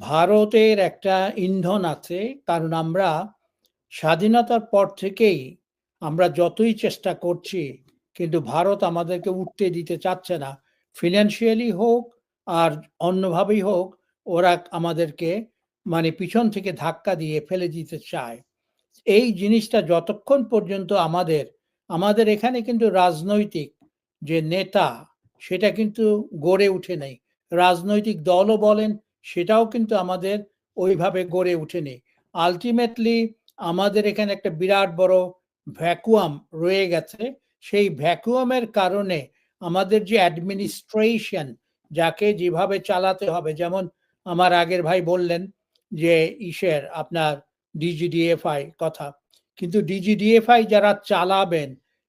ভারতের একটা ইন্ধন আছে, কারণ আমরা স্বাধীনতার পর থেকেই আমরা যতই চেষ্টা করছি, কিন্তু ভারত আমাদেরকে উঠতে দিতে চাচ্ছে না। ফিনান্সিয়ালি হোক আর অন্যভাবেই হোক, ওরা আমাদেরকে মানে পিছন থেকে ধাক্কা দিয়ে ফেলে দিতে চায়। এই জিনিসটা যতক্ষণ পর্যন্ত আমাদের আমাদের এখানে কিন্তু রাজনৈতিক যে নেতা, সেটা কিন্তু গড়ে উঠে নেই। রাজনৈতিক দলও বলেন সেটাও কিন্তু আমাদের ওইভাবে গড়ে উঠেনি আলটিমেটলি আমাদের এখানে একটা বিরাট বড় ভ্যাকুয়াম রয়ে গেছে। সেই ভ্যাকুয়ামের কারণে আমাদের যে অ্যাডমিনিস্ট্রেশন যাকে যেভাবে চালাতে হবে, যেমন আমার আগের ভাই বললেন যে, ইসের আপনার ডিজিডিএফআই কথা। কিন্তু ডিজিডিএফআই যারা চালাবেন,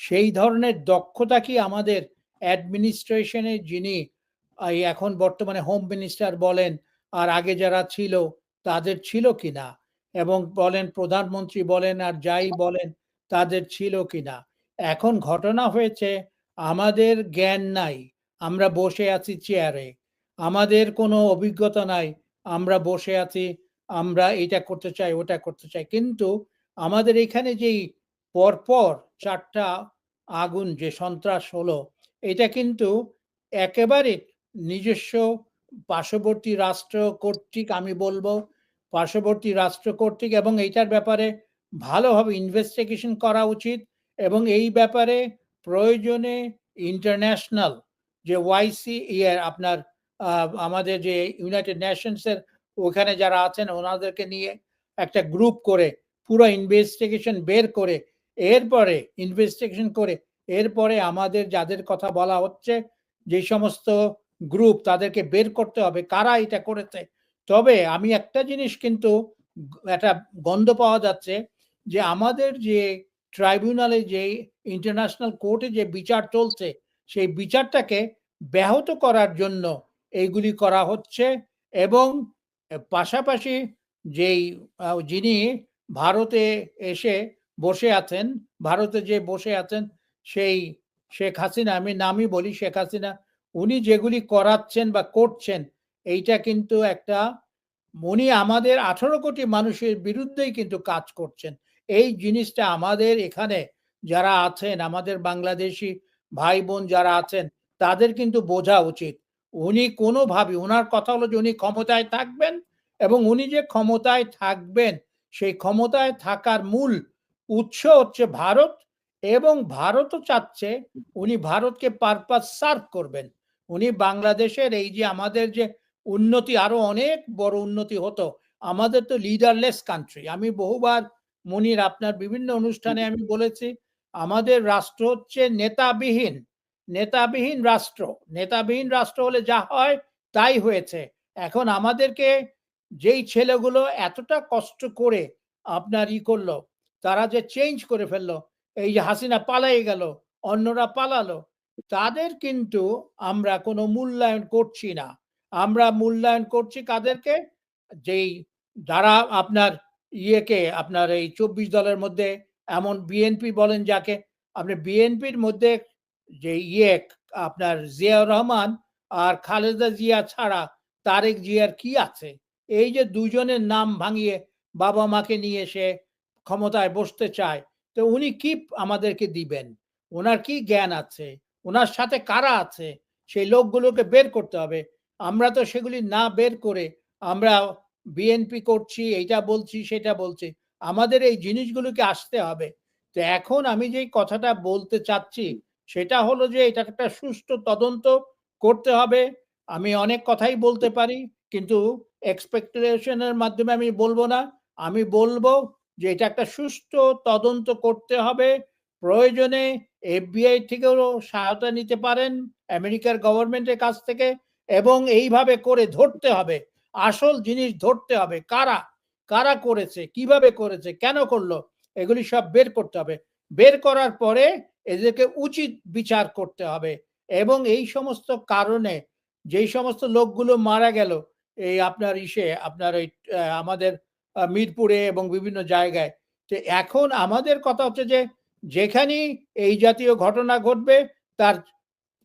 সেই ধরনের দক্ষতা কি আমাদের অ্যাডমিনিস্ট্রেশনে যিনি এখন বর্তমানে হোম মিনিস্টার বলেন আর আগে যারা ছিল, তাদের ছিল কিনা? এবং বলেন, প্রধানমন্ত্রী বলেন আর যাই বলেন, তাদের ছিল কিনা? এখন ঘটনা হয়েছে, আমাদের জ্ঞান নাই, আমরা বসে আছি চেয়ারে আমাদের কোনো অভিজ্ঞতা নাই, আমরা বসে আছি, আমরা এটা করতে চাই, ওটা করতে চাই। কিন্তু আমাদের এখানে যেই পরপর চারটা আগুন, যে সন্ত্রাস হলো, এটা কিন্তু একেবারে নিজস্ব পার্শ্ববর্তী রাষ্ট্র কর্তৃক আমি বলব পার্শ্ববর্তী রাষ্ট্র কর্তৃক এবং এইটার ব্যাপারে ভালোভাবে ইনভেস্টিগেশন করা উচিত এবং এই ব্যাপারে প্রয়োজনে ইন্টারন্যাশনাল যে ওয়াইসি ইয়ার আপনার আমাদের যে ইউনাইটেড নেশনসের ওখানে যারা আছেন ওনাদেরকে নিয়ে একটা গ্রুপ করে পুরো ইনভেস্টিগেশন বের করে এরপরে ইনভেস্টিগেশন করে এরপরে আমাদের যাদের কথা বলা হচ্ছে যে সমস্ত গ্রুপ তাদেরকে বের করতে হবে, কারা এটা করেছে? তবে আমি একটা জিনিস কিন্তু একটা গন্ধ পাওয়া যাচ্ছে যে আমাদের যে ট্রাইব্যুনালে যে ইন্টারন্যাশনাল কোর্টে যে বিচার চলছে, সেই বিচারটাকে ব্যাহত করার জন্য এইগুলি করা হচ্ছে এবং পাশাপাশি যেই যিনি ভারতে এসে বসে আছেন, ভারতে যে বসে আছেন সেই শেখ হাসিনা, আমি নামই বলি শেখ হাসিনা উনি যেগুলি করাচ্ছেন বা করছেন, এইটা কিন্তু একটা উনি আমাদের আঠারো কোটি মানুষের বিরুদ্ধেই কিন্তু কাজ করছেন। এই জিনিসটা আমাদের এখানে যারা আছেন, আমাদের বাংলাদেশি ভাই বোন যারা আছেন, তাদের কিন্তু বোঝা উচিত। উনি কোনোভাবে ওনার কথা হলো যে উনি ক্ষমতায় থাকবেন এবং উনি যে ক্ষমতায় থাকবেন, সেই ক্ষমতায় থাকার মূল উৎস হচ্ছে ভারত এবং ভারতও চাচ্ছে উনি ভারতকে পারপাস সার্ভ করবেন। উনি বাংলাদেশের এই যে আমাদের যে উন্নতি, আরও অনেক বড় উন্নতি হতো, আমাদের তো লিডারলেস কান্ট্রি আমি বহুবার মনির, আপনার বিভিন্ন অনুষ্ঠানে আমি বলেছি, আমাদের রাষ্ট্র হচ্ছে নেতাবিহীন নেতাবিহীন রাষ্ট্র। নেতাবিহীন রাষ্ট্র হলে যা হয় তাই হয়েছে। এখন আমাদেরকে যেই ছেলেগুলো এতটা কষ্ট করে আপনার ই করল, তারা যে চেঞ্জ করে ফেলল, এই যে হাসিনা পালাই গেল, অন্যরা পালালো তাদের কিন্তু আমরা কোনো মূল্যায়ন করছি না। আমরা মূল্যায়ন করছি কাদেরকে? যেই যারা আপনার ইয়েকে, আপনার এই চব্বিশ দলের মধ্যে এমন বিএনপি বলেন যাকে, আপনি বিএনপির মধ্যে যে ইয়ে আপনার জিয়াউর রহমান আর খালেদা জিয়া ছাড়া তারেক জিয়ার কি আছে? এই যে দুজনের নাম ভাঙিয়ে বাবা মাকে নিয়ে এসে ক্ষমতায় বসতে চায়, তো উনি কি আমাদেরকে দিবেন? ওনার কি জ্ঞান আছে? ওনার সাথে কারা আছে? সেই লোকগুলোকে বের করতে হবে। আমরা তো সেগুলি না বের করে আমরা বিএনপি করছি, এইটা বলছি, সেটা বলছি। আমাদের এই জিনিসগুলোকে আসতে হবে। তো এখন আমি যেই কথাটা বলতে চাচ্ছি, সেটা হলো যে এটা একটা সুষ্ঠু তদন্ত করতে হবে। আমি অনেক কথাই বলতে পারি, কিন্তু এক্সপেকটেশনের মাধ্যমে আমি বলব না। আমি বলব যে এটা একটা সুষ্ঠু তদন্ত করতে হবে। প্রয়োজনে এফবিআই থেকেও সহায়তা নিতে পারেন আমেরিকার গভর্নমেন্টের কাছ থেকে এবং এইভাবে করে ধরতে হবে। আসল জিনিস ধরতে হবে। কারা? কারা করেছে? কীভাবে করেছে? কেন করল? এগুলি সব বের করতে হবে। বের করার পরে এদেরকে উচিত বিচার করতে হবে এবং এই সমস্ত কারণে যেই সমস্ত লোকগুলো মারা গেল, এই আপনার ইসে, আপনার ওই আমাদের মিরপুরে এবং বিভিন্ন জায়গায়, তো এখন আমাদের কথা হচ্ছে যে যেখানেই এই জাতীয় ঘটনা ঘটবে, তার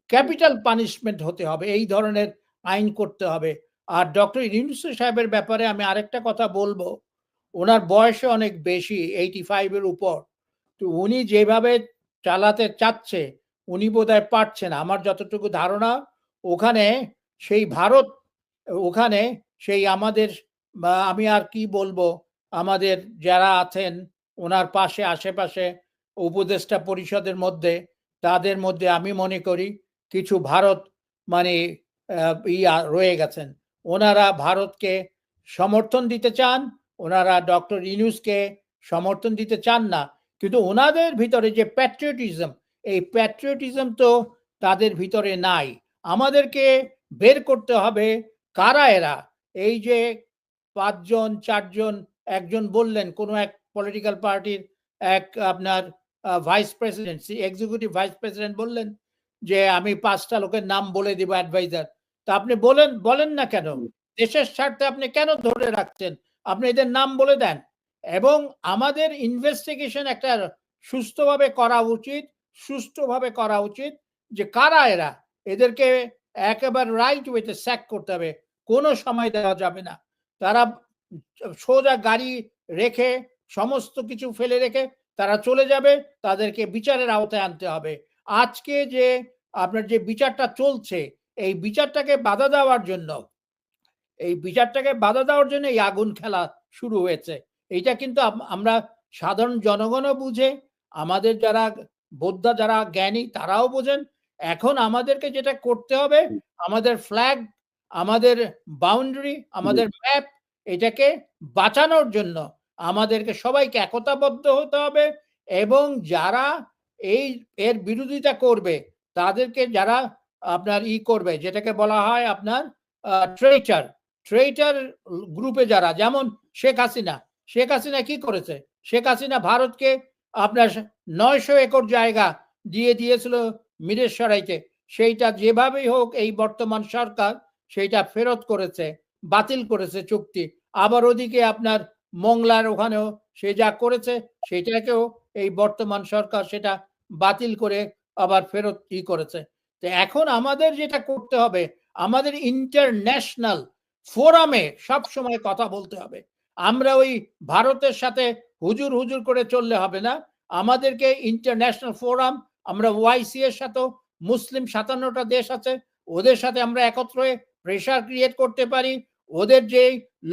ক্যাপিটাল পানিশমেন্ট হতে হবে। এই ধরনের আইন করতে হবে। আর ডক্টর ইউনুস সাহেবের ব্যাপারে আমি আরেকটা কথা বলব। ওনার বয়সে অনেক বেশি এইটি ফাইভের উপর। তো উনি যেভাবে চালাতে চাচ্ছে, উনি বোধহয় পারছে না। আমার যতটুকু ধারণা, ওখানে সেই ভারত, ওখানে সেই আমাদের আমি আর কি বলব, আমাদের যারা আছেন, ওনার পাশে, আশেপাশে উপদেষ্টা পরিষদের মধ্যে, তাদের মধ্যে আমি মনে করি কিছু ভারত মানে ইয়া রয়ে গেছেন। ওনারা ভারতকে সমর্থন দিতে চান, ওনারা ডক্টর ইনুসকে সমর্থন দিতে চান না। কিন্তু ওনাদের ভিতরে যে প্যাট্রিয়টিজম এই প্যাট্রিয়টিজম তো তাদের ভিতরে নাই। আমাদেরকে বের করতে হবে কারা এরা? এই যে পাঁচজন, চারজন, একজন বললেন, কোনো এক পলিটিক্যাল পার্টির এক আপনার vice president executive vice president বললেন যে আমি পাঁচটা লোকের নাম বলে দিব অ্যাডভাইজার তা আপনি বলেন বলেন না কেন? দেশের স্বার্থে আপনি কেন ধরে রাখছেন? আপনি এদের নাম বলে দেন। এবং আমাদের ইনভেস্টিগেশন একটা সুস্থভাবে করা উচিত সুষ্ঠুভাবে করা উচিত যে কারা এরা? এদেরকে একেবারে রাইট ওয়েতে স্যাক করতে হবে। কোনো সময় দেওয়া যাবে না। তারা সোজা গাড়ি রেখে সমস্ত কিছু ফেলে রেখে তারা চলে যাবে তাদেরকে বিচারের আওতায় আনতে হবে। আজকে যে আপনার যে বিচারটা চলছে এই বিচারটাকে বাধা দেওয়ার জন্য এই বিচারটাকে বাধা দেওয়ার জন্য এই আগুন খেলা শুরু হয়েছে। এইটা কিন্তু আমরা সাধারণ জনগণও বুঝে আমাদের যারা বোদ্ধা যারা জ্ঞানী তারাও বোঝেন। এখন আমাদেরকে যেটা করতে হবে আমাদের ফ্ল্যাগ আমাদের বাউন্ডারি আমাদের ম্যাপ এটাকে বাঁচানোর জন্য আমাদেরকে সবাইকে একতাবদ্ধ হতে হবে এবং যারা এই, এর বিরোধিতা করবে, তাদেরকে যারা আপনার ই করবে, যেটাকে বলা হয় আপনার ট্রেটার ট্রেটার গ্রুপে যারা, যেমন শেখ হাসিনা। শেখ হাসিনা কি করেছে? শেখ হাসিনা ভারতকে আপনার নয়শো একর জায়গা দিয়ে দিয়েছিল মিরেশ্বরাইতে সেইটা যেভাবেই হোক এই বর্তমান সরকার, সেইটা ফেরত করেছে, বাতিল করেছে চুক্তি। আবার ওদিকে আপনার মংলার ওখানেও সে যা করেছে সেটাকেও এই বর্তমান সরকার সেটা বাতিল করে আবার ফেরত ই করেছে। তো এখন আমাদের যেটা করতে হবে, আমাদের ইন্টারন্যাশনাল ফোরামে সব সময় কথা বলতে হবে। আমরা ওই ভারতের সাথে হুজুর হুজুর করে চললে হবে না। আমাদেরকে ইন্টারন্যাশনাল ফোরাম আমরা ওয়াইসি এর সাথেও, মুসলিম সাতান্নটা দেশ আছে, ওদের সাথে আমরা একত্র হয়ে প্রেশার ক্রিয়েট করতে পারি। ওদের যে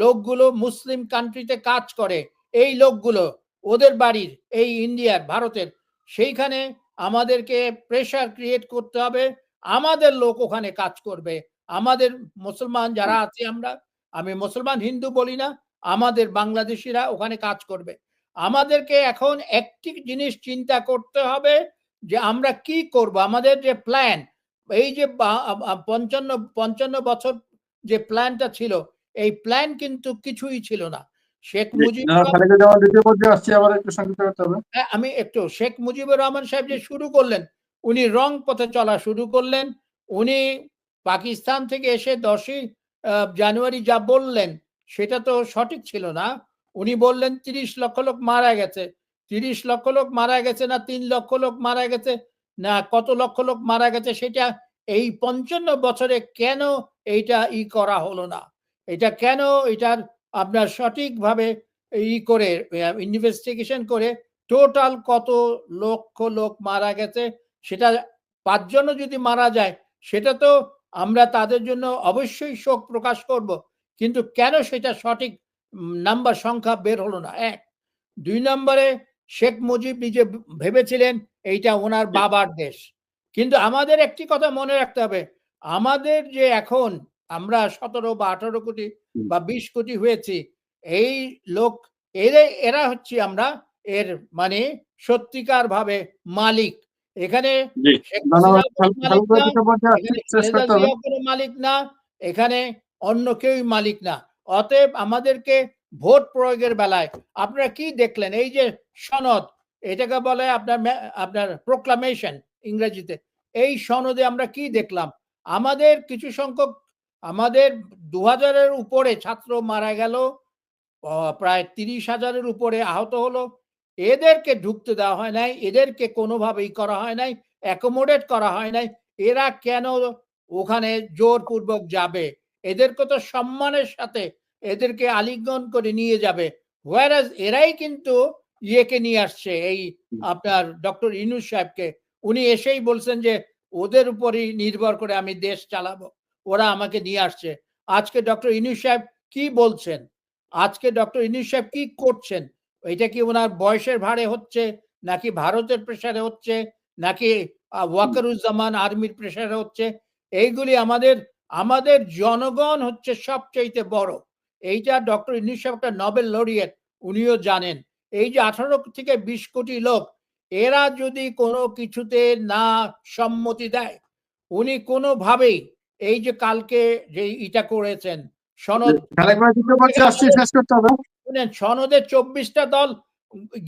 লোকগুলো মুসলিম কান্ট্রিতে কাজ করে, এই লোকগুলো ওদের বাড়ির, এই ইন্ডিয়ার, ভারতের, সেইখানে আমাদেরকে প্রেশার ক্রিয়েট করতে হবে। আমাদের লোক ওখানে কাজ করবে। আমাদের মুসলমান যারা আছে আমরা, আমি মুসলমান, হিন্দু বলি না, আমাদের বাংলাদেশিরা ওখানে কাজ করবে। আমাদেরকে এখন একটি জিনিস চিন্তা করতে হবে যে আমরা কি করব? আমাদের যে প্ল্যান এই যে পঞ্চান্ন পঞ্চান্ন বছর যে প্ল্যানটা ছিল এই প্ল্যান কিন্তু কিছুই ছিল না। শেখ মুজিব হ্যাঁ, আমি একটু শেখ মুজিবুর রহমান সাহেব যে শুরু করলেন উনি রং পথে চলা শুরু করলেন উনি পাকিস্তান থেকে এসে দশই জানুয়ারি যা বললেন সেটা তো সঠিক ছিল না। উনি বললেন তিরিশ লক্ষ লোক মারা গেছে। তিরিশ লক্ষ লোক মারা গেছে না তিন লক্ষ লোক মারা গেছে না কত লক্ষ লোক মারা গেছে সেটা এই পঞ্চান্ন বছরে কেন এইটা ই করা হলো না। এটা কেন? এটার আপনার সঠিকভাবে ই করে ইনভেস্টিগেশন করে টোটাল কত লক্ষ লোক মারা গেছে সেটা পাঁচজনও যদি মারা যায় সেটা তো আমরা তাদের জন্য অবশ্যই শোক প্রকাশ করব। কিন্তু কেন সেটা সঠিক নাম্বার সংখ্যা বের হলো না? এক। দুই নম্বরে শেখ মুজিব নিজে ভেবেছিলেন এইটা ওনার বাবার দেশ। কিন্তু আমাদের একটি কথা মনে রাখতে হবে আমাদের যে এখন আমরা সতেরো বা আঠারো কোটি বা বিশ কোটি হয়েছি এই লোক এরা এরা হচ্ছে আমরা এর মানে সত্যিকার ভাবে মালিক এখানে মালিক না এখানে অন্য কেউই মালিক না। অতএব আমাদেরকে ভোট প্রয়োগের বেলায় আপনারা কি দেখলেন? এই যে সনদ এটাকে বলে আপনার আপনার প্রোক্লামেশন ইংরেজিতে। এই সনদে আমরা কি দেখলাম? আমাদের কিছু সংখ্যক আমাদের দু হাজারের উপরে ছাত্র মারা গেল প্রায় তিরিশ হাজারের উপরে আহত হলো। এদেরকে ঢুকতে দেওয়া হয় নাই এদেরকে কোনোভাবেই করা হয় নাই অ্যাকোমোডেট করা হয় নাই। এরা কেন ওখানে জোরপূর্বক যাবে? এদেরকে তো সম্মানের সাথে এদেরকে আলিঙ্গন করে নিয়ে যাবে? হোয়ারাজ এরাই কিন্তু ইয়েকে নিয়ে আসছে এই আপনার ডক্টর ইনুস সাহেবকে। উনি এসেই বলছেন যে ওদের উপরই নির্ভর করে আমি দেশ চালাবো। ওরা আমাকে নিয়ে আসছে। আজকে ডক্টর ইনুস সাহেব কি বলছেন? আজকে ডক্টর ইনুস সাহেব কি করছেন? এটা কি ওনার বয়সের ভারে হচ্ছে, নাকি ভারতের প্রেসারে হচ্ছে, নাকি ওয়াকারুজ্জামান আর্মির প্রেসারে হচ্ছে? এইগুলি আমাদের আমাদের জনগণ হচ্ছে সবচাইতে বড়। এইটা ডক্টর ইনুস সাহেব একটা নোবেল লরিয়েট, উনিও জানেন। এই যে আঠারো থেকে বিশ কোটি লোক এরা যদি কোনো কিছুতে না সম্মতি দেয় উনি কোনোভাবেই এই যে কালকে যে ইটা করেছেন সনদ শুনেন সনদে চব্বিশটা দল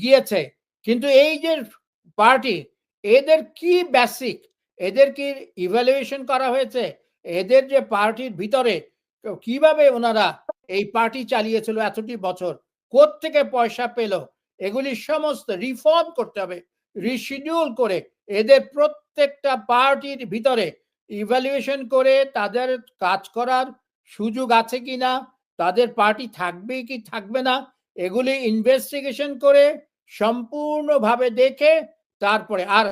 গিয়েছে কিন্তু এই যে পার্টি এদের কি বেসিক এদের কি ইভ্যালুয়েশন করা হয়েছে? এদের যে পার্টির ভিতরে কীভাবে ওনারা এই পার্টি চালিয়েছিল এতটি বছর? থেকে পয়সা পেল? এগুলি সমস্ত রিফর্ম করতে হবে রিশিডিউল করে এদের প্রত্যেকটা পার্টির ভিতরে ইভ্যালুয়েশন করে তাদের কাজ করার সুযোগ আছে কি না, তাদের পার্টি থাকবে কি থাকবে না, এগুলি ইনভেস্টিগেশন করে সম্পূর্ণভাবে দেখে তারপরে আর